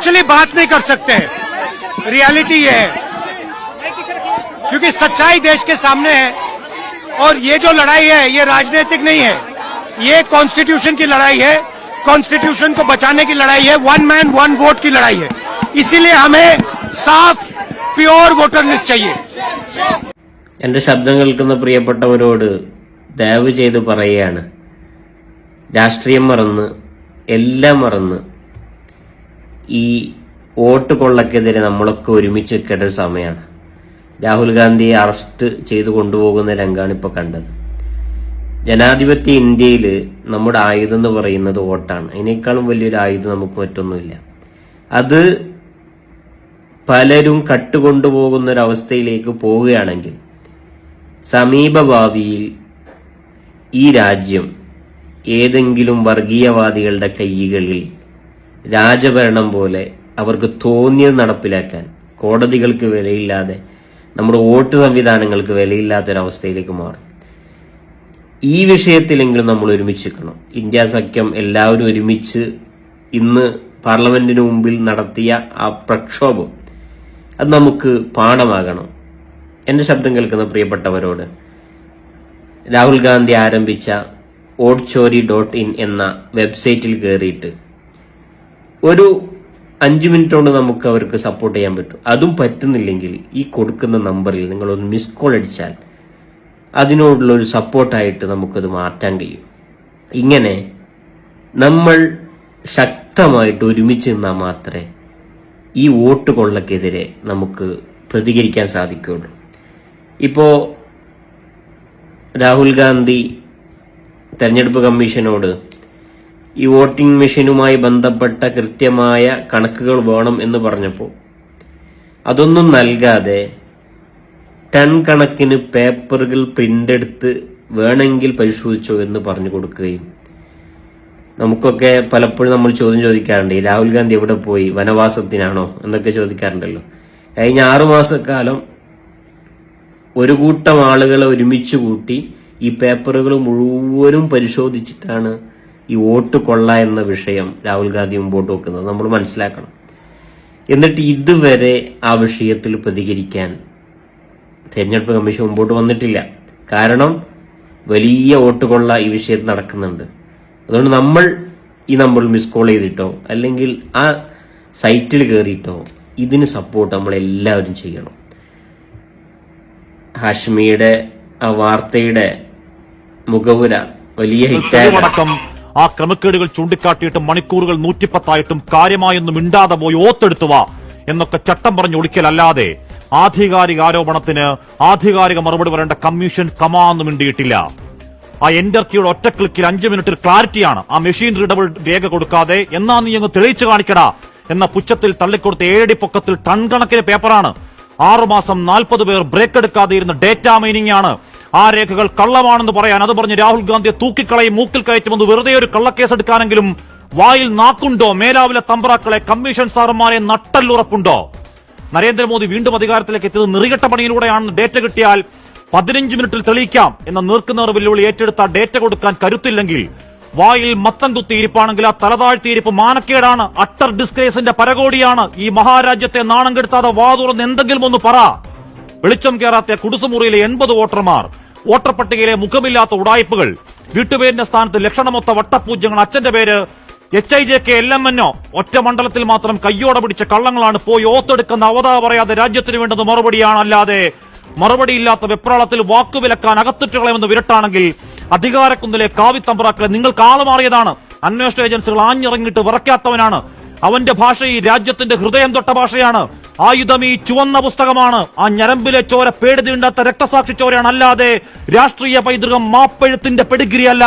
Actually बात नहीं कर सकते रियलिटी ये है क्योंकि सच्चाई देश के सामने है और ये जो लड़ाई है ये राजनीतिक नहीं है ये कॉन्स्टिट्यूशन की लड़ाई है कॉन्स्टिट्यूशन को बचाने की लड़ाई है वन मैन वन वोट की लड़ाई है इसीलिए हमें साफ प्योर वोटर लिस्ट चाहिए എൻ്റെ ശബ്ദം കേൾക്കുന്ന പ്രിയപ്പെട്ടവരോട് ദയവ് ചെയ്ത് പറയുകയാണ് രാഷ്ട്രീയം മറന്ന് എല്ലാം മറന്ന് ഈ വോട്ട് കൊള്ളക്കെതിരെ നമ്മളൊക്കെ ഒരുമിച്ച് നിൽക്കേണ്ട ഒരു സമയമാണ്. രാഹുൽ ഗാന്ധിയെ അറസ്റ്റ് ചെയ്ത് കൊണ്ടുപോകുന്ന രംഗമാണ് ഇപ്പോൾ കണ്ടത്. ജനാധിപത്യ ഇന്ത്യയിൽ നമ്മുടെ ആയുധം എന്ന് പറയുന്നത് വോട്ടാണ്. അതിനേക്കാളും വലിയൊരു ആയുധം നമുക്ക് മറ്റൊന്നുമില്ല. അത് പലരും കട്ടുകൊണ്ടുപോകുന്ന അവസ്ഥയിലേക്ക് പോവുകയാണെങ്കിൽ സമീപഭാവിയിൽ ഈ രാജ്യം ഏതെങ്കിലും വർഗീയവാദികളുടെ കൈകളിൽ രാജഭരണം പോലെ അവർക്ക് തോന്നിയത് നടപ്പിലാക്കാൻ കോടതികൾക്ക് വിലയില്ലാതെ നമ്മുടെ വോട്ട് സംവിധാനങ്ങൾക്ക് വിലയില്ലാത്തൊരവസ്ഥയിലേക്ക് മാറും. ഈ വിഷയത്തിലെങ്കിലും നമ്മൾ ഒരുമിച്ച് നിൽക്കണം. ഇന്ത്യ സഖ്യം എല്ലാവരും ഒരുമിച്ച് ഇന്ന് പാർലമെന്റിന് മുമ്പിൽ നടത്തിയ ആ പ്രക്ഷോഭം അത് നമുക്ക് പാഠമാകണം. എന്റെ ശബ്ദം കേൾക്കുന്ന പ്രിയപ്പെട്ടവരോട് രാഹുൽ ഗാന്ധി ആരംഭിച്ച ഓട്ട്ചോരി ഡോട്ട് ഇൻ എന്ന വെബ്സൈറ്റിൽ കയറിയിട്ട് ഒരു അഞ്ച് മിനിറ്റ് കൊണ്ട് നമുക്ക് അവർക്ക് സപ്പോർട്ട് ചെയ്യാൻ പറ്റും. അതും പറ്റുന്നില്ലെങ്കിൽ ഈ കൊടുക്കുന്ന നമ്പറിൽ നിങ്ങൾ നിങ്ങളൊന്ന് മിസ് കോൾ അടിച്ചാൽ അതിനോടുള്ള ഒരു സപ്പോർട്ടായിട്ട് നമുക്കത് മാറ്റാൻ കഴിയും. ഇങ്ങനെ നമ്മൾ ശക്തമായിട്ട് ഒരുമിച്ച് നിന്നാൽ മാത്രമേ ഈ വോട്ട് കൊള്ളക്കെതിരെ നമുക്ക് പ്രതികരിക്കാൻ സാധിക്കുകയുള്ളൂ. ഇപ്പോൾ രാഹുൽ ഗാന്ധി തെരഞ്ഞെടുപ്പ് കമ്മീഷനോട് ഈ വോട്ടിംഗ് മെഷീനുമായി ബന്ധപ്പെട്ട കൃത്യമായ കണക്കുകൾ വേണം എന്ന് പറഞ്ഞപ്പോൾ അതൊന്നും നൽകാതെ ടൺ കണക്കിന് പേപ്പറുകൾ പ്രിന്റ് എടുത്ത് വേണമെങ്കിൽ പരിശോധിച്ചോ എന്ന് പറഞ്ഞു കൊടുക്കുകയും നമുക്കൊക്കെ പലപ്പോഴും നമ്മൾ ചോദ്യം ചോദിക്കാറുണ്ട് രാഹുൽ ഗാന്ധി എവിടെ പോയി വനവാസത്തിനാണോ എന്നൊക്കെ ചോദിക്കാറുണ്ടല്ലോ. കഴിഞ്ഞ ആറുമാസക്കാലം ഒരു കൂട്ടം ആളുകളെ ഒരുമിച്ച് കൂട്ടി ഈ പേപ്പറുകൾ മുഴുവനും പരിശോധിച്ചിട്ടാണ് ഈ വോട്ട് കൊള്ള എന്ന വിഷയം രാഹുൽ ഗാന്ധി മുമ്പോട്ട് വെക്കുന്നത് നമ്മൾ മനസ്സിലാക്കണം. എന്നിട്ട് ഇതുവരെ ആ വിഷയത്തിൽ പ്രതികരിക്കാൻ തെരഞ്ഞെടുപ്പ് കമ്മീഷൻ മുമ്പോട്ട് വന്നിട്ടില്ല. കാരണം വലിയ വോട്ട് കൊള്ള ഈ വിഷയത്തിൽ നടക്കുന്നുണ്ട്. അതുകൊണ്ട് നമ്മൾ ഈ നമ്പർ മിസ് കോൾ ചെയ്തിട്ടോ അല്ലെങ്കിൽ ആ സൈറ്റിൽ കയറിയിട്ടോ ഇതിന് സപ്പോർട്ട് നമ്മൾ എല്ലാവരും ചെയ്യണം. ഹാഷ്മിയുടെ ആ വാർത്തയുടെ മുഖവുര വലിയ ഹിറ്റായ ആ ക്രമക്കേടുകൾ ചൂണ്ടിക്കാട്ടിയിട്ടും മണിക്കൂറുകൾ നൂറ്റിപ്പത്തായിട്ടും കാര്യമായൊന്നും മിണ്ടാതെ പോയി ഓത്തെടുത്തുക എന്നൊക്കെ ചട്ടം പറഞ്ഞ് ഒളിക്കലല്ലാതെ ആധികാരിക ആരോപണത്തിന് ആധികാരിക മറുപടി പറയേണ്ട കമ്മീഷൻ കമാന്നും മിണ്ടിയിട്ടില്ല. ആ എന്റർ കീയുടെ ഒറ്റ ക്ലിക്കിൽ അഞ്ചു മിനിറ്റിൽ ക്ലാരിറ്റിയാണ്. ആ മെഷീൻ റീഡബിൾ രേഖ കൊടുക്കാതെ എന്നാ നീ അങ്ങ് തെളിയിച്ചു കാണിക്കടാ എന്ന പുച്ഛത്തിൽ തള്ളിക്കൊടുത്ത ഏഴടി പൊക്കത്തിൽ ടൺ കണക്കിന് പേപ്പറാണ്. ആറുമാസം നാൽപ്പത് പേർ ബ്രേക്ക് എടുക്കാതെ ഇരുന്ന ഡേറ്റ മൈനിങ് ആണ്. ആ രേഖകൾ കള്ളമാണെന്ന് പറയാൻ അത് പറഞ്ഞ് രാഹുൽ ഗാന്ധിയെ തൂക്കിക്കളയും മൂക്കിൽ കയറ്റുമെന്ന് വെറുതെ ഒരു കള്ളക്കേസ് എടുക്കാനെങ്കിലും വായിൽ നാക്കുണ്ടോ? മേലാവിലെ തമ്പ്രാക്കളെ കമ്മീഷൻ സാറന്മാരെ നട്ടല്ലുറപ്പുണ്ടോ? നരേന്ദ്രമോദി വീണ്ടും അധികാരത്തിലേക്ക് എത്തിയത് നിറികെട്ട പണിയിലൂടെയാണെന്ന് ഡേറ്റ കിട്ടിയാൽ പതിനഞ്ച് മിനിറ്റിൽ തെളിയിക്കാം. എന്ന നീർക്കുന്നവർ വെല്ലുവിളി ഏറ്റെടുത്ത ഡേറ്റ കൊടുക്കാൻ കരുത്തില്ലെങ്കിൽ വായിൽ മത്തം കുത്തിയിരിപ്പാണെങ്കിൽ ആ തലതാഴ്ത്തിയിരിപ്പ് മാനക്കേടാണ്. അട്ടർ ഡിസ്ഗ്രേസിന്റെ പരകോടിയാണ്. ഈ മഹാരാജ്യത്തെ നാണം കെടുത്താതെ വാതുറന്ന് എന്തെങ്കിലും ഒന്ന് പറ. വെളിച്ചം കയറാത്ത കുടുസുമുറിയിലെ എൺപത് വോട്ടർമാർ വോട്ടർ പട്ടികയിലെ മുഖമില്ലാത്ത ഉടായ്പകൾ വീട്ടുപേരിന്റെ സ്ഥാനത്ത് ലക്ഷണമൊത്ത വട്ടപൂജ്യങ്ങൾ അച്ഛന്റെ പേര് H I J K L M എന്നോ ഒറ്റ മണ്ഡലത്തിൽ മാത്രം കയ്യോടെ പിടിച്ച കള്ളങ്ങളാണ് പോയി ഓത്തെടുക്കുന്ന അവതാ പറയാതെ രാജ്യത്തിന് വേണ്ടത് മറുപടിയാണ്. അല്ലാതെ മറുപടിയില്ലാത്ത വെപ്രാളത്തിൽ വാക്കുവിലക്കാൻ അകത്തിട്ട് കളയുമെന്ന് വിരട്ടാണെങ്കിൽ അധികാരക്കുന്നിലെ കാവിത്തമ്പ്രാക്കളെ നിങ്ങൾക്ക് ആളുമാറിയതാണ്. അന്വേഷണ ഏജൻസികൾ ആഞ്ഞിറങ്ങിയിട്ട് വിറക്കാത്തവനാണ് അവന്റെ ഭാഷ ഈ രാജ്യത്തിന്റെ ഹൃദയം തൊട്ട ഭാഷയാണ്. ആയുധം ഈ ചുവന്ന പുസ്തകമാണ്. ആ ഞരമ്പിലെ ചോര പേടി തീണ്ടാത്ത രക്തസാക്ഷി ചോരയാണ്. അല്ലാതെ രാഷ്ട്രീയ പൈതൃകം മാപ്പെഴുത്തിന്റെ പെടിഗിരി അല്ല